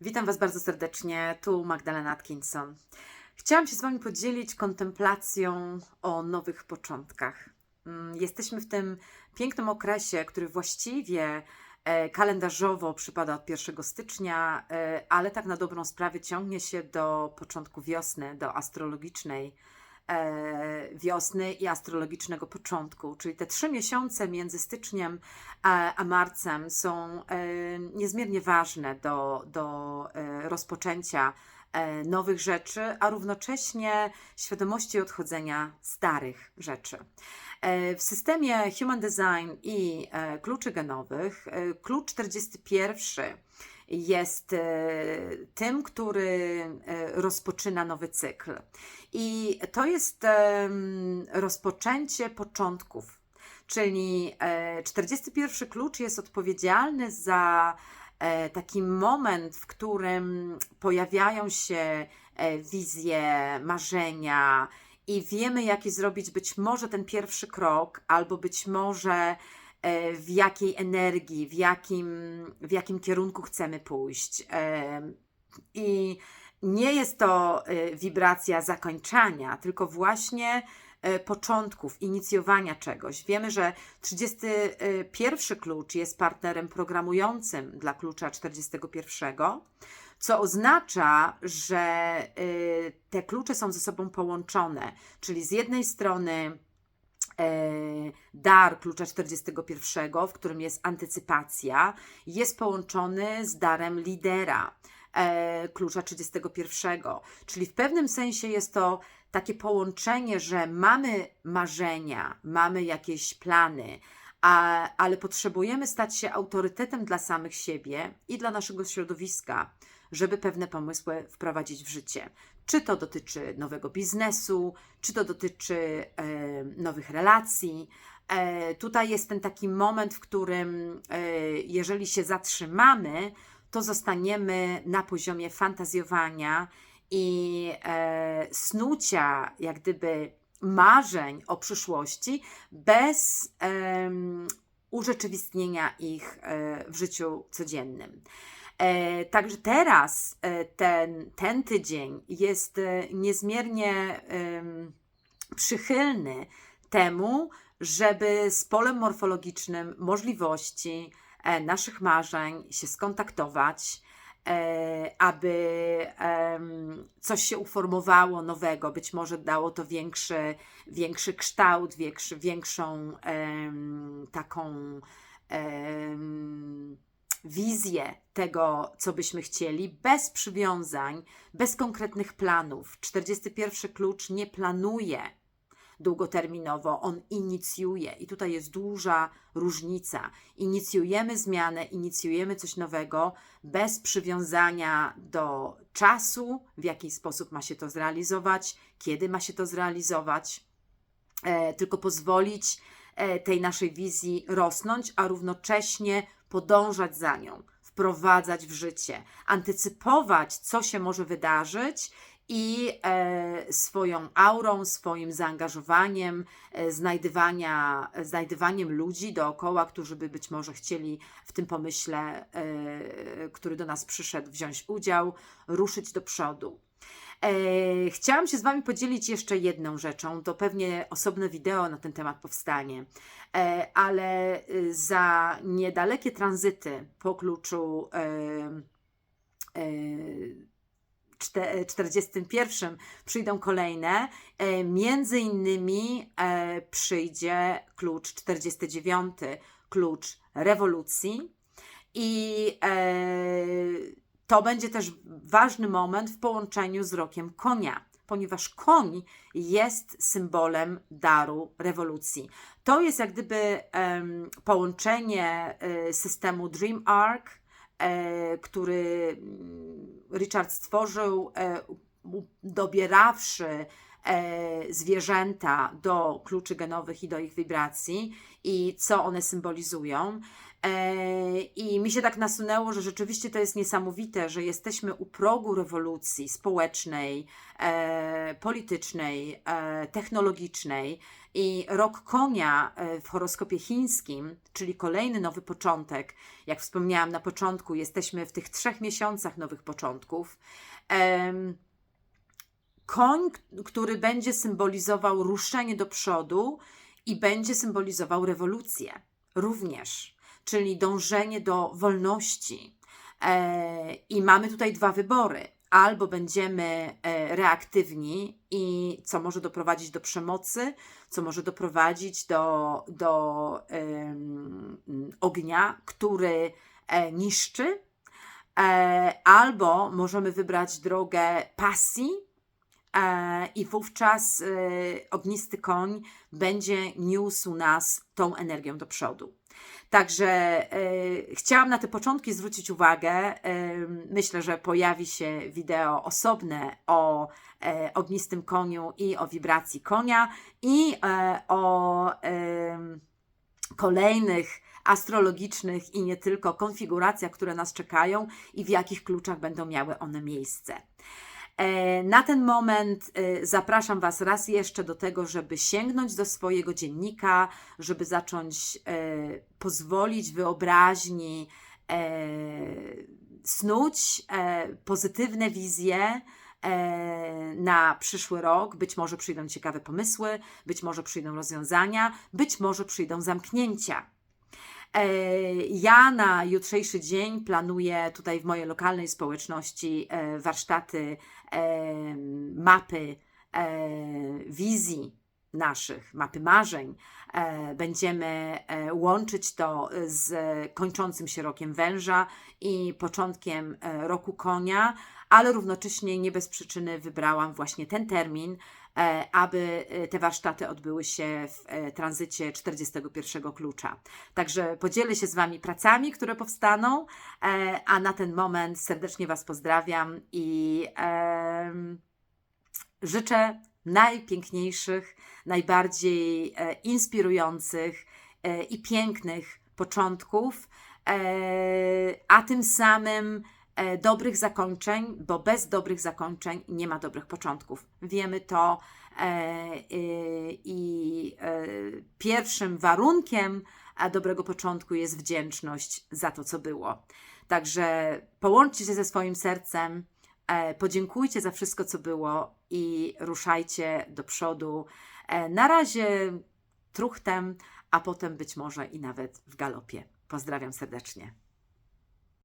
Witam Was bardzo serdecznie, tu Magdalena Atkinson. Chciałam się z Wami podzielić kontemplacją o nowych początkach. Mm, Jesteśmy w tym pięknym okresie, który właściwie e, kalendarzowo przypada od 1 stycznia, e, ale tak na dobrą sprawę ciągnie się do początku wiosny, do astrologicznej wiosny i astrologicznego początku. Czyli te trzy miesiące między styczniem a, marcem są e, niezmiernie ważne do, do e, rozpoczęcia e, nowych rzeczy, a równocześnie świadomości odchodzenia starych rzeczy. E, W systemie Human Design i e, kluczy genowych, e, klucz 41 jest e, tym, który e, rozpoczyna nowy cykl. I to jest em, rozpoczęcie początków. Czyli e, 41 klucz jest odpowiedzialny za e, taki moment, w którym pojawiają się e, wizje, marzenia i wiemy, jaki zrobić być może ten pierwszy krok, albo być może e, w jakiej energii, w jakim, w jakim kierunku chcemy pójść. E, I nie jest to e, wibracja zakończenia, tylko właśnie e, początków, inicjowania czegoś. Wiemy, że 31 klucz jest partnerem programującym dla klucza 41, co oznacza, że te klucze są ze sobą połączone, czyli z jednej strony e, dar klucza 41, w którym jest antycypacja, jest połączony z darem lidera e, klucza 31. Czyli w pewnym sensie jest to takie połączenie, że mamy marzenia, mamy jakieś plany, a, ale potrzebujemy stać się autorytetem dla samych siebie i dla naszego środowiska, żeby pewne pomysły wprowadzić w życie. Czy to dotyczy nowego biznesu, czy to dotyczy e, nowych relacji. E, tutaj jest ten taki moment, w którym e, jeżeli się zatrzymamy, to zostaniemy na poziomie fantazjowania i snucia, jak gdyby marzeń o przyszłości, bez urzeczywistnienia ich w życiu codziennym. E, Także teraz e, ten, ten tydzień jest e, niezmiernie przychylny temu, żeby z polem morfologicznym możliwości naszych marzeń się skontaktować, aby coś się uformowało nowego, być może dało to większy, większy kształt, większy, większą taką wizję tego, co byśmy chcieli, bez przywiązań, bez konkretnych planów. 41 klucz nie planuje długoterminowo, on inicjuje. I tutaj jest duża różnica. Inicjujemy zmianę, inicjujemy coś nowego bez przywiązania do czasu, w jaki sposób ma się to zrealizować, kiedy ma się to zrealizować, e, tylko pozwolić e, tej naszej wizji rosnąć, a równocześnie podążać za nią, wprowadzać w życie, antycypować, co się może wydarzyć i e, swoją aurą, swoim zaangażowaniem, e, znajdywania, znajdywaniem ludzi dookoła, którzy by być może chcieli w tym pomyśle, e, który do nas przyszedł, wziąć udział, ruszyć do przodu. E, chciałam się z Wami podzielić jeszcze jedną rzeczą. To pewnie osobne wideo na ten temat powstanie, e, ale y, za niedalekie tranzyty po kluczu e, e, czte- 41 przyjdą kolejne. Między innymi przyjdzie klucz 49, klucz rewolucji. I to będzie też ważny moment w połączeniu z rokiem konia, ponieważ koń jest symbolem daru rewolucji. To jest jak gdyby em, połączenie e, systemu Dream Arc, e, który mm, Richard stworzył, u- dobierawszy e, zwierzęta do kluczy genowych i do ich wibracji i co one symbolizują. E, I mi się tak nasunęło, że rzeczywiście to jest niesamowite, że jesteśmy u progu rewolucji społecznej, e, politycznej, e, technologicznej. I rok konia w horoskopie chińskim, czyli kolejny nowy początek, jak wspomniałam na początku, jesteśmy w tych trzech miesiącach nowych początków. Koń, który będzie symbolizował ruszenie do przodu i będzie symbolizował rewolucję również, czyli dążenie do wolności. E, I mamy tutaj dwa wybory. Albo będziemy e, reaktywni i co może doprowadzić do przemocy, co może doprowadzić do, do em, ognia, który e, niszczy, albo możemy wybrać drogę pasji, i wówczas ognisty koń będzie niósł nas tą energią do przodu. Także e, chciałam na te początki zwrócić uwagę. E, myślę, że pojawi się wideo osobne o e, ognistym koniu i o wibracji konia i o kolejnych astrologicznych i nie tylko konfiguracjach, które nas czekają i w jakich kluczach będą miały one miejsce. E, Na ten moment e, zapraszam Was raz jeszcze do tego, żeby sięgnąć do swojego dziennika, żeby zacząć e, pozwolić wyobraźni snuć pozytywne wizje na przyszły rok. Być może przyjdą ciekawe pomysły, być może przyjdą rozwiązania, być może przyjdą zamknięcia. E, Ja na jutrzejszy dzień planuję tutaj w mojej lokalnej społeczności e, warsztaty, e, mapy wizji naszych, mapy marzeń. E, Będziemy e, łączyć to z kończącym się rokiem węża i początkiem e, roku konia, ale równocześnie nie bez przyczyny wybrałam właśnie ten termin, e, aby e, te warsztaty odbyły się w e, tranzycie 41 klucza. Także podzielę się z Wami pracami, które powstaną, e, a na ten moment serdecznie Was pozdrawiam i życzę najpiękniejszych, najbardziej e, inspirujących e, i pięknych początków, e, a tym samym dobrych zakończeń, bo bez dobrych zakończeń nie ma dobrych początków. Wiemy to i pierwszym warunkiem dobrego początku jest wdzięczność za to, co było. Także połączcie się ze swoim sercem, podziękujcie za wszystko, co było i ruszajcie do przodu. E, na razie truchtem, a potem być może i nawet w galopie. Pozdrawiam serdecznie.